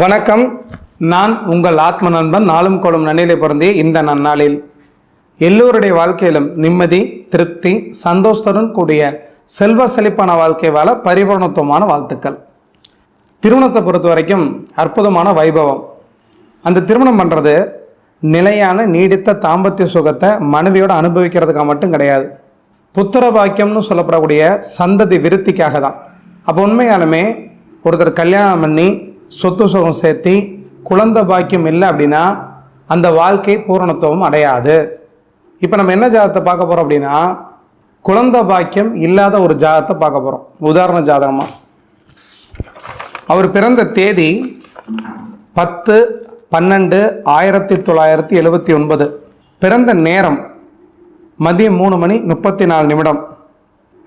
வணக்கம். நான் உங்கள் ஆத்ம நண்பன் நாளும் கோளும் நன்னிலை பிறந்தே இந்த நன்னாளில். எல்லோருடைய வாழ்க்கையிலும் நிம்மதி திருப்தி சந்தோஷத்துடன் கூடிய செல்வ செழிப்பான வாழ்க்கை வாழ பரிபூர்ணத்துவமான வாழ்த்துக்கள். திருமணத்தை பொறுத்த வரைக்கும் அற்புதமான வைபவம். அந்த திருமணம் பண்ணுறது நிலையான நீடித்த தாம்பத்திய சுகத்தை மனைவியோடு அனுபவிக்கிறதுக்காக மட்டும் கிடையாது. புத்திர பாக்கியம்னு சொல்லப்படக்கூடிய சந்ததி விருத்திக்காக தான். அப்போ உண்மையாலுமே ஒருத்தர் கல்யாணம் பண்ணி சொத்து சுகம் சேர்த்தி குழந்த பாக்கியம் இல்லை அப்படின்னா அந்த வாழ்க்கை பூரணத்துவம் அடையாது. இப்போ நம்ம என்ன ஜாதகத்தை பார்க்க போகிறோம் அப்படின்னா குழந்தை பாக்கியம் இல்லாத ஒரு ஜாதகத்தை பார்க்க போகிறோம் உதாரண ஜாதகமாக அவர் பிறந்த தேதி பத்து பன்னெண்டு ஆயிரத்தி தொள்ளாயிரத்தி எழுபத்தி ஒன்பது. பிறந்த நேரம் மதியம் மூணு மணி முப்பத்தி நாலு நிமிடம்.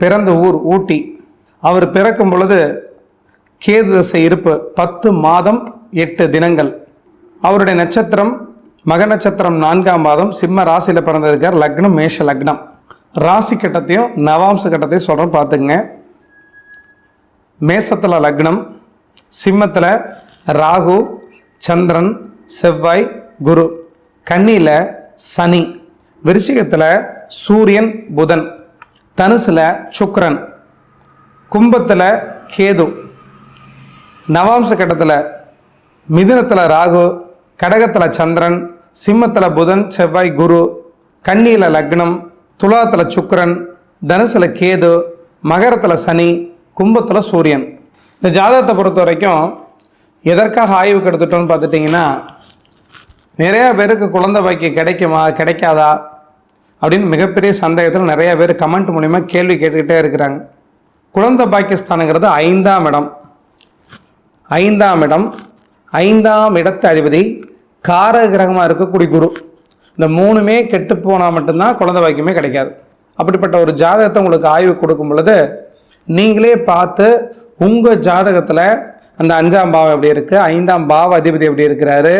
பிறந்த ஊர் ஊட்டி. அவர் பிறக்கும் பொழுது கேது தசை இருப்பு பத்து மாதம் எட்டு தினங்கள். அவருடைய நட்சத்திரம் மக நட்சத்திரம் நான்காம் மாதம் சிம்ம ராசியில் பிறந்திருக்கார் லக்னம் மேஷ லக்னம். ராசி கட்டத்தையும் நவாம்ச கட்டத்தையும் சொல்கிறேன் பார்த்துங்க மேசத்தில் லக்னம் சிம்மத்தில் ராகு சந்திரன் செவ்வாய் குரு. கன்னியில் சனி விருச்சிகத்தில் சூரியன் புதன். தனுசில் சுக்ரன் கும்பத்தில் கேது. நவாம்ச கட்டத்தில் மிதுனத்தில் ராகு கடகத்தில் சந்திரன் சிம்மத்தில் புதன் செவ்வாய் குரு கன்னியில் லக்னம் துலாத்தில் சுக்கரன் தனுசில் கேது மகரத்தில் சனி கும்பத்தில் சூரியன். இந்த ஜாதகத்தை பொறுத்த வரைக்கும் எதற்காக ஆய்வுக்கு எடுத்துட்டோம்னு பார்த்துட்டிங்கன்னா நிறையா பேருக்கு குழந்தை பாக்கியம் கிடைக்குமா கிடைக்காதா அப்படின்னு மிகப்பெரிய சந்தேகத்தில் நிறையா பேர் கமெண்ட் மூலிமா கேள்வி கேட்டுக்கிட்டே இருக்கிறாங்க. குழந்தை பாக்கியஸ்தானங்கிறது ஐந்தாம் இடம். ஐந்தாம் இடம் ஐந்தாம் இடத்து அதிபதி கார கிரகமாக இருக்கக்கூடிய குரு. இந்த மூணுமே கெட்டு போனால் மட்டும்தான் குழந்தை பாக்கியமே கிடைக்காது. அப்படிப்பட்ட ஒரு ஜாதகத்தை உங்களுக்கு ஆய்வு கொடுக்கும் பொழுது நீங்களே பார்த்து உங்கள் ஜாதகத்தில் அந்த அஞ்சாம் பாவம் எப்படி இருக்குது ஐந்தாம் பாவ அதிபதி எப்படி இருக்கிறாரு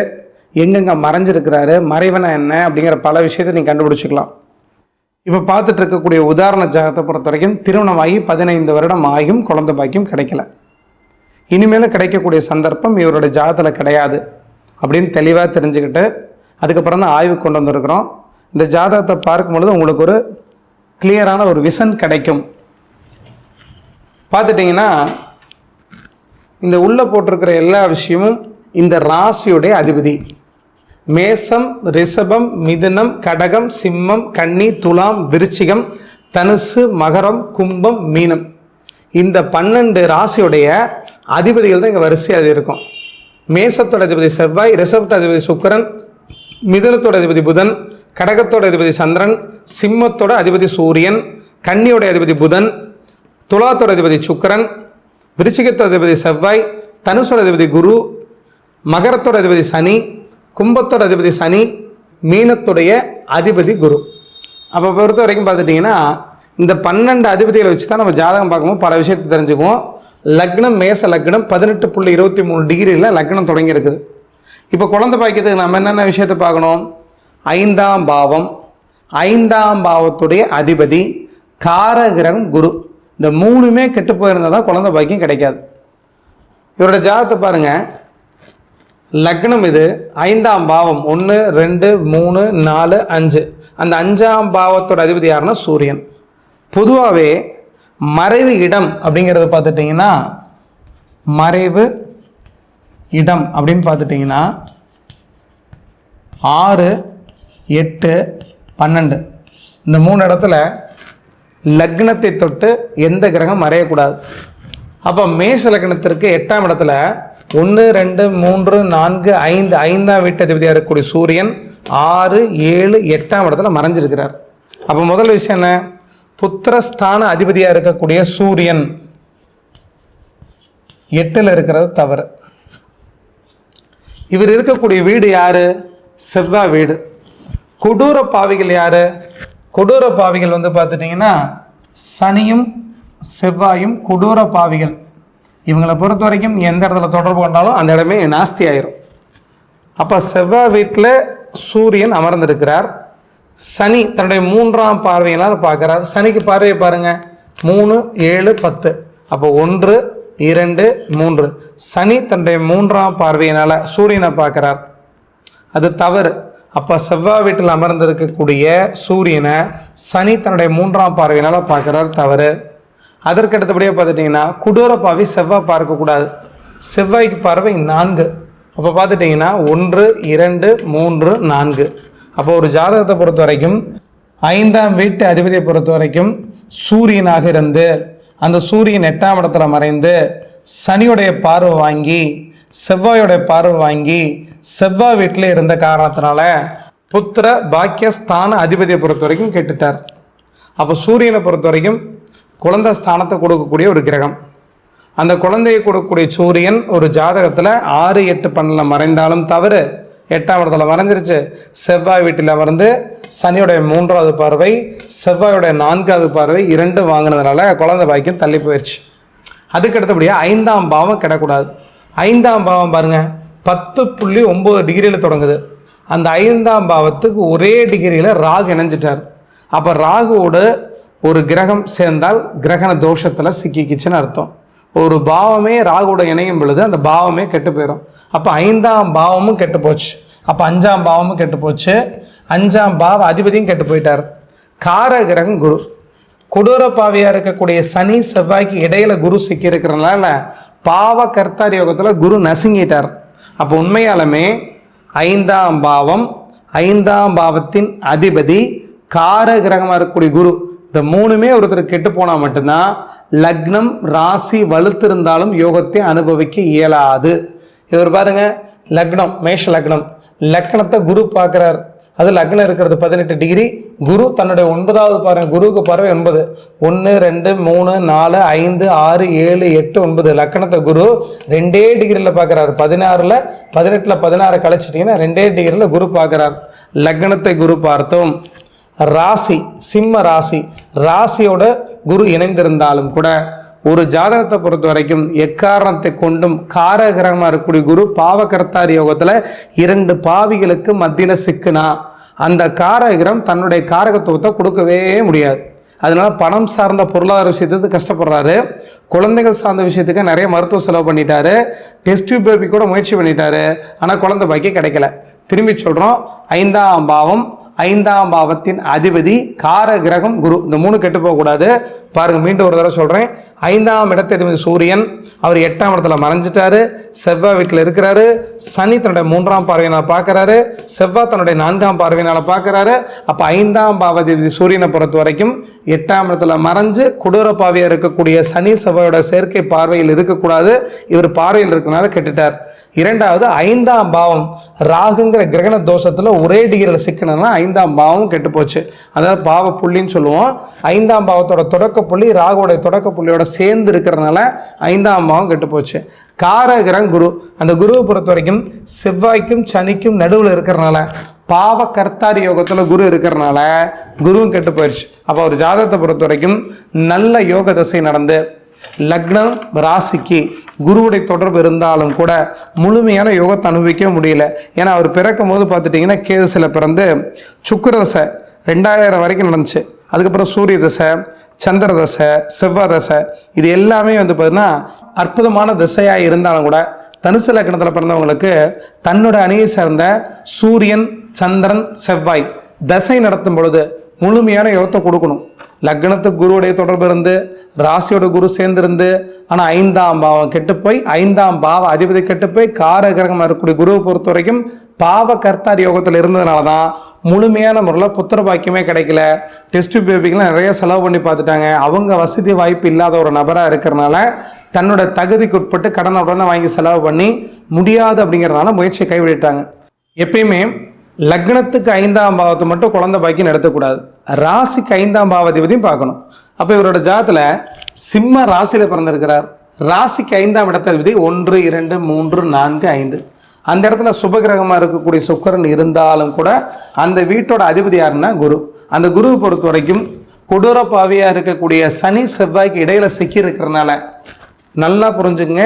எங்கெங்கே மறைஞ்சிருக்கிறாரு மறைவனை என்ன அப்படிங்கிற பல விஷயத்தை நீங்கள் கண்டுபிடிச்சிக்கலாம். இப்போ பார்த்துட்டு இருக்கக்கூடிய உதாரண ஜாதகத்தை பொறுத்த வரைக்கும் திருமணமாகி பதினைந்து வருடம் ஆகியும் குழந்தை பாக்கியம் கிடைக்கல. இனிமேலும் கிடைக்கக்கூடிய சந்தர்ப்பம் இவரோட ஜாதகத்தில் கிடையாது அப்படின்னு தெளிவாக தெரிஞ்சுக்கிட்டு அதுக்கப்புறம் தான் ஆய்வு கொண்டு வந்திருக்கிறோம். இந்த ஜாதகத்தை பார்க்கும் பொழுது உங்களுக்கு ஒரு கிளியரான ஒரு விஷன் கிடைக்கும். பார்த்துட்டிங்கன்னா இந்த உள்ளே போட்டிருக்கிற எல்லா விஷயமும் இந்த ராசியுடைய அதிபதி. மேசம் ரிஷபம் மிதுனம் கடகம் சிம்மம் கன்னி துலாம் விருச்சிகம் தனுசு மகரம் கும்பம் மீனம். இந்த பன்னெண்டு ராசியுடைய அதிபதிகள் தான் இங்கே வரிசையாக இருக்கும். மேசத்தோட அதிபதி செவ்வாய் ரிசவத்தோட அதிபதி சுக்கிரன் மிதுனத்தோட அதிபதி புதன் கடகத்தோட அதிபதி சந்திரன் சிம்மத்தோட அதிபதி சூரியன் கன்னியோட அதிபதி புதன் துலாத்தோட அதிபதி சுக்கரன் விருச்சிகத்தோட அதிபதி செவ்வாய் தனுசோட அதிபதி குரு மகரத்தோட அதிபதி சனி கும்பத்தோட அதிபதி சனி மீனத்துடைய அதிபதி குரு. அப்போ பொறுத்த வரைக்கும் பார்த்துட்டிங்கன்னா இந்த பன்னெண்டு அதிபதிகளை வச்சு தான் நம்ம ஜாதகம் பார்க்கும்போது பல விஷயத்தை தெரிஞ்சுக்குவோம். லக்னம் மேச லக்னம் பதினெட்டு புள்ளி இருபத்தி மூணு டிகிரியில் லக்னம் தொடங்கியிருக்குது இப்போ குழந்தை பாக்கியத்துக்கு நம்ம என்னென்ன விஷயத்தை பார்க்கணும்? ஐந்தாம் பாவம். ஐந்தாம் பாவத்துடைய அதிபதி காரகிரகம் குரு. இந்த மூணுமே கெட்டு போயிருந்தால் தான் குழந்தை பாக்கியம் கிடைக்காது. இவரோட ஜாதகத்தை பாருங்கள் லக்னம் இது ஐந்தாம் பாவம். ஒன்று ரெண்டு மூணு நாலு அஞ்சு. அந்த அஞ்சாம் பாவத்தோட அதிபதி யாருன்னா சூரியன். பொதுவாகவே மறைவு இடம் அப்படிங்கிறத பார்த்துட்டிங்கன்னா மறைவு இடம் அப்படின்னு பார்த்துட்டிங்கன்னா ஆறு எட்டு பன்னெண்டு. இந்த மூணு இடத்துல லக்னத்தை தொட்டு எந்த கிரகம் மறையக்கூடாது. அப்போ மேஷ லக்னத்திற்கு எட்டாம் இடத்துல ஒன்று ரெண்டு மூன்று நான்கு ஐந்து ஐந்தாம் வீட்டு அதிபதியாக இருக்கக்கூடிய சூரியன் ஆறு ஏழு எட்டாம் இடத்துல மறைஞ்சிருக்கிறார். அப்போ முதல் விஷயம் என்ன? புத்திரஸ்தான அதிபதியாக இருக்கக்கூடிய சூரியன். எட்டில் இருக்கிறது தவறு. இவர் இருக்கக்கூடிய வீடு யாரு? செவ்வாய் வீடு. கொடூர பாவிகள் யாரு? கொடூர பாவிகள் வந்து பார்த்துட்டிங்கன்னா சனியும் செவ்வாயும் கொடூர பாவிகள். இவங்களை பொறுத்த வரைக்கும் எந்த இடத்துல தொடர்பு கொண்டாலும் அந்த இடமே நாஸ்தி ஆயிரும் அப்போ செவ்வாய் வீட்டில் சூரியன் அமர்ந்திருக்கிறார். சனி தன்னுடைய மூன்றாம் பார்வையினால் பார்க்குறாரு. சனிக்கு பார்வையை பாருங்க. மூணு ஏழு பத்து. அப்போ ஒன்று இரண்டு மூன்று. சனி தன்னுடைய மூன்றாம் பார்வையினால் சூரியனை பார்க்குறார். அது தவறு. அப்போ செவ்வாய் வீட்டில் அமர்ந்திருக்கக்கூடிய சூரியனை சனி தன்னுடைய மூன்றாம் பார்வையினால் பார்க்கிறார். தவறு. அதற்கு அடுத்தபடியாக பார்த்துட்டிங்கன்னா கொடூர பாவி செவ்வாய் பார்க்கக்கூடாது செவ்வாய்க்கு பார்வை நான்கு. அப்போ பார்த்துட்டிங்கன்னா ஒன்று இரண்டு மூன்று நான்கு. அப்போ ஒரு ஜாதகத்தை பொறுத்த வரைக்கும் ஐந்தாம் வீட்டு அதிபதியை பொறுத்த வரைக்கும் சூரியனாக இருந்து அந்த சூரியன் எட்டாம் இடத்துல மறைந்து சனியுடைய பார்வை வாங்கி செவ்வாயோடைய பார்வை வாங்கி செவ்வாய் வீட்டில் இருந்த காரணத்தினால புத்திர பாக்கியஸ்தான அதிபதியை பொறுத்த வரைக்கும் கேட்டுட்டார். அப்போ சூரியனை பொறுத்த வரைக்கும் குழந்தை ஸ்தானத்தை கொடுக்கக்கூடிய ஒரு கிரகம். அந்த குழந்தையை கொடுக்கக்கூடிய சூரியன் ஒரு ஜாதகத்தில் ஆறு எட்டு பன்னில் மறைந்தாலும் தவறு. எட்டாம் இடத்துல மறைஞ்சிருச்சு செவ்வாய் வீட்டில் அமர்ந்து சனியுடைய மூன்றாவது பார்வை செவ்வாயுடைய நான்காவது பார்வை இரண்டு வாங்கினதுனால குழந்தை பாக்கியம் தள்ளி போயிடுச்சு அதுக்கு அடுத்தபடியாக ஐந்தாம் பாவம் கிடக்கூடாது ஐந்தாம் பாவம் பாருங்க பத்து புள்ளி ஒம்பது டிகிரியில் தொடங்குது. அந்த ஐந்தாம் பாவத்துக்கு ஒரே டிகிரியில் ராகு இணைஞ்சிட்டார். அப்போ ராகுவோடு ஒரு கிரகம் சேர்ந்தால் கிரகண தோஷத்தில் சிக்கிக்குச்சுன்னு அர்த்தம். ஒரு பாவமே ராகுவோட இணையும் பொழுது அந்த பாவமே கெட்டு போயிடும் அப்போ ஐந்தாம் பாவமும் கெட்டு போச்சு. அப்போ அஞ்சாம் பாவமும் கெட்டு போச்சு. அஞ்சாம் பாவ அதிபதியும் கெட்டு போயிட்டார். கார கிரகம் குரு. கொடூர பாவியாக இருக்கக்கூடிய சனி செவ்வாய்க்கு இடையில குரு சிக்கி இருக்கிறனால பாவ கர்த்தார் யோகத்தில் குரு நசுங்கிட்டார். அப்போ உண்மையாலுமே ஐந்தாம் பாவம் ஐந்தாம் பாவத்தின் அதிபதி கார கிரகமாக இருக்கக்கூடிய குரு. இந்த மூணுமே ஒருத்தர் கெட்டு போனால் மட்டும்தான் லக்னம் ராசி வலுத்திருந்தாலும் யோகத்தை அனுபவிக்க இயலாது. இவர் பாருங்க. லக்னம் மேஷ லக்னம். லக்னத்தை குரு பார்க்குறார். அது லக்னம் இருக்கிறது பதினெட்டு டிகிரி. குரு தன்னுடைய ஒன்பதாவது பாருங்க குருவுக்கு பார்வை ஒன்பது. ஒன்று ரெண்டு மூணு நாலு ஐந்து ஆறு ஏழு எட்டு ஒன்பது. லக்கணத்தை குரு ரெண்டே டிகிரியில் பார்க்குறாரு. பதினாறில் பதினெட்டில் பதினாறு கழிச்சிட்டிங்கன்னா ரெண்டே டிகிரியில் குரு பார்க்குறார். லக்னத்தை குரு பார்த்தோம். ராசி சிம்ம ராசி. ராசியோட குரு இணைந்திருந்தாலும் கூட ஒரு ஜாதகத்தை பொறுத்த வரைக்கும் எக்காரணத்தை கொண்டும் காரகிரகமாக இருக்கக்கூடிய குரு பாவகர்த்தார் யோகத்தில் இரண்டு பாவிகளுக்கு மத்தியில் சிக்குனா அந்த காரகிரம் தன்னுடைய காரகத்துவத்தை கொடுக்கவே முடியாது. அதனால பணம் சார்ந்த பொருளாதார விஷயத்துக்கு கஷ்டப்படுறாரு. குழந்தைகள் சார்ந்த விஷயத்துக்கு நிறைய மருத்துவ செலவு பண்ணிட்டாரு. டெஸ்ட் பேபி கூட முயற்சி பண்ணிட்டாரு. ஆனால் குழந்தை பாக்கி கிடைக்கல. திரும்பி சொல்கிறோம் ஐந்தாம் பாவம். ஐந்தாம் பாவத்தின் அதிபதி கார கிரகம் குரு. இந்த மூணு கெட்டு போகக்கூடாது. பாருங்க மீண்டும் ஒரு தடவை சொல்கிறேன் ஐந்தாம் இடத்த சூரியன் அவர் எட்டாம் இடத்துல மறைஞ்சிட்டாரு. செவ்வாய் வீட்டில் இருக்கிறாரு. சனி தன்னுடைய மூன்றாம் பார்வையினால் பார்க்கறாரு. செவ்வாய் தன்னுடைய நான்காம் பார்வையினால் பார்க்கறாரு. அப்போ ஐந்தாம் பாவதிபதி சூரியனை பொறுத்த வரைக்கும் எட்டாம் இடத்துல மறைஞ்சு கொடூர பாவியா இருக்கக்கூடிய சனி செவ்வாயோட செயற்கை பார்வையில் இருக்கக்கூடாது. இவர் பார்வையில் இருக்கனால கெட்டுட்டார். இரண்டாவது ஐந்தாம் பாவம். ராகுங்கிற கிரகண தோஷத்தில் ஒரே டிகிரியில் சிக்கணும்னா ஐந்தாம் பாவம் கெட்டு போச்சு. அதாவது பாவ புள்ளின்னு சொல்லுவோம். ஐந்தாம் பாவத்தோட தொடக்க புள்ளி ராகுவோட தொடக்க புள்ளியோட சேர்ந்து இருக்கிறதுனால ஐந்தாம் பாவம் கெட்டு போச்சு. காரகிரகம் குரு. அந்த குருவை பொறுத்த வரைக்கும் செவ்வாய்க்கும் சனிக்கும் நடுவில் இருக்கிறனால பாவ கர்த்தாரி யோகத்தில் குரு இருக்கிறனால குருவும் கெட்டு போயிடுச்சு. அப்போ ஒரு ஜாதகத்தை பொறுத்த வரைக்கும் நல்ல யோக தசை நடந்து லக்னம் ராசிக்கு குருவுடைய தொடர்பு இருந்தாலும் கூட முழுமையான யோகத்தை அனுபவிக்க முடியல. ஏன்னா அவர் பிறக்கும் போது பார்த்துட்டிங்கன்னா கேதுசில பிறந்து சுக்கரதசை ரெண்டாயிரம் வரைக்கும் நடந்துச்சு. அதுக்கப்புறம் சூரிய தசை சந்திர தசை செவ்வாய் தசை இது எல்லாமே வந்து பார்த்தீங்கன்னா அற்புதமான திசையாக இருந்தாலும் கூட தனுசு லக்னத்தில் பிறந்தவங்களுக்கு தன்னோட அணியை சேர்ந்த சூரியன் சந்திரன் செவ்வாய் தசை நடத்தும் பொழுது முழுமையான யோகத்தை கொடுக்கணும். லக்னத்துக்கு குருவுடைய தொடர்பு இருந்து ராசியோட குரு சேர்ந்திருந்து ஆனால் ஐந்தாம் பாவம் கெட்டு போய் ஐந்தாம் பாவ அதிபதி கெட்டு போய் கார கிரகமாக இருக்கக்கூடிய குருவை பொறுத்த வரைக்கும் பாவ கர்த்தார் யோகத்தில் இருந்ததுனால தான் முழுமையான முறையில் புத்திர பாக்கியமே கிடைக்கல. டெஸ்ட் பேபிக்கெலாம் நிறைய செலவு பண்ணி பார்த்துட்டாங்க. அவங்க வசதி வாய்ப்பு இல்லாத ஒரு நபராக இருக்கிறனால தன்னோட தகுதிக்கு உட்பட்டு கடனை உடனே வாங்கி செலவு பண்ணி முடியாது அப்படிங்கிறனால முயற்சியை கைவிட்டாங்க எப்பயுமே லக்னத்துக்கு ஐந்தாம் பாவத்தை மட்டும் குழந்தை பாக்கியம் நடத்தக்கூடாது. ராசிக்கு ஐந்தாம் பாவாதிபதியும் பார்க்கணும். அப்போ இவரோட ஜாதத்தில் சிம்ம ராசியில் பிறந்திருக்கிறார். ராசிக்கு ஐந்தாம் இடத்ததிபதி ஒன்று இரண்டு மூன்று நான்கு ஐந்து. அந்த இடத்துல சுபகிரகமாக இருக்கக்கூடிய சுக்கரன் இருந்தாலும் கூட அந்த வீட்டோட அதிபதி யாருன்னா குரு. அந்த குருவை பொறுத்த வரைக்கும் கொடூர பாவியாக இருக்கக்கூடிய சனி செவ்வாய்க்கு இடையில சிக்கி இருக்கிறனால நல்லா புரிஞ்சுங்க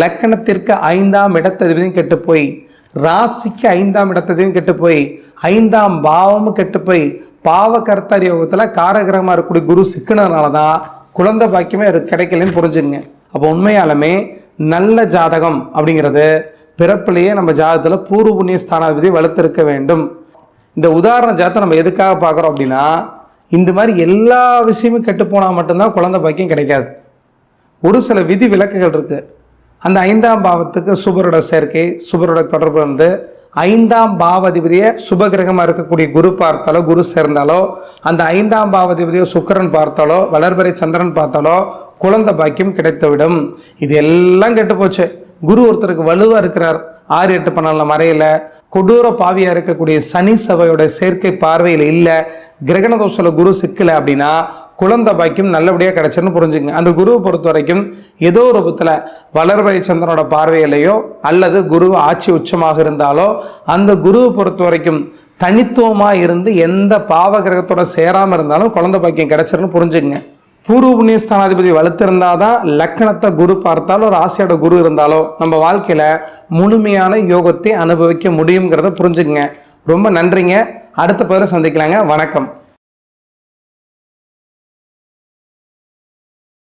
லக்கணத்திற்கு ஐந்தாம் இடத்ததிபதியும் கெட்டு போய் ராசிக்கு ஐந்தாம் இடத்ததையும் கெட்டு போய் ஐந்தாம் பாவமும் கெட்டு போய் பாவ கர்த்தார் யோகத்தில் காரகிரகமாக இருக்கக்கூடிய குரு சிக்கினதுனால தான் குழந்தை பாக்கியமே அது கிடைக்கலன்னு புரிஞ்சுங்க அப்போ உண்மையாலுமே நல்ல ஜாதகம் அப்படிங்கிறது பிறப்பிலேயே நம்ம ஜாதகத்தில் பூர்வ புண்ணிய ஸ்தானாதிபதி வளர்த்திருக்க வேண்டும். இந்த உதாரண ஜாதத்தை நம்ம எதுக்காக பார்க்குறோம் அப்படின்னா இந்த மாதிரி எல்லா விஷயமும் கெட்டு போனால் மட்டும்தான் குழந்தை பாக்கியம் கிடைக்காது. ஒரு சில விதி விலக்குகள் இருக்குது அந்த ஐந்தாம் பாவத்துக்கு சுபரோட சேர்க்கை சுபரோட தொடர்பு வந்து ஐந்தாம் பாவதிபதியை சுபகிரகமாக இருக்கக்கூடிய குரு பார்த்தாலோ குரு சேர்ந்தாலோ அந்த ஐந்தாம் பாவதிபதியை சுக்கரன் பார்த்தாலோ வளர்பறை சந்திரன் பார்த்தாலோ குழந்தை பாக்கியம் கிடைத்துவிடும். இது எல்லாம் கெட்டு போச்சு குரு ஒருத்தருக்கு வலுவாக இருக்கிறார். ஆறு எட்டு பன்னெண்டுல மறையில கொடூர பாவியாக இருக்கக்கூடிய சனி சபையோட சேர்க்கை பார்வையில் இல்லை கிரகண தோஷத்தில் குரு சிக்கல அப்படின்னா குழந்தை பாக்கியம் நல்லபடியாக கிடச்சிருன்னு புரிஞ்சுங்க அந்த குருவை பொறுத்த வரைக்கும் ஏதோ ஒரு ரூபத்தில் வளர்வரை சந்திரனோட பார்வையிலையோ அல்லது குரு ஆட்சி உச்சமாக இருந்தாலோ அந்த குருவை பொறுத்த வரைக்கும் தனித்துவமாக இருந்து எந்த பாவ கிரகத்தோட சேராமல் இருந்தாலும் குழந்தை பாக்கியம் கிடைச்சிருன்னு புரிஞ்சுங்க பூர்வ புண்ணியஸ்தானாதிபதி ஸ்தானாதிபதி வலுத்திருந்தாதான் லக்கணத்தை குரு பார்த்தாலோ ஒரு ஆசையோட குரு இருந்தாலோ நம்ம வாழ்க்கையில் முழுமையான யோகத்தை அனுபவிக்க முடியுங்கிறத புரிஞ்சுக்குங்க. ரொம்ப நன்றிங்க. அடுத்த பேரை சந்திக்கலாங்க. வணக்கம்.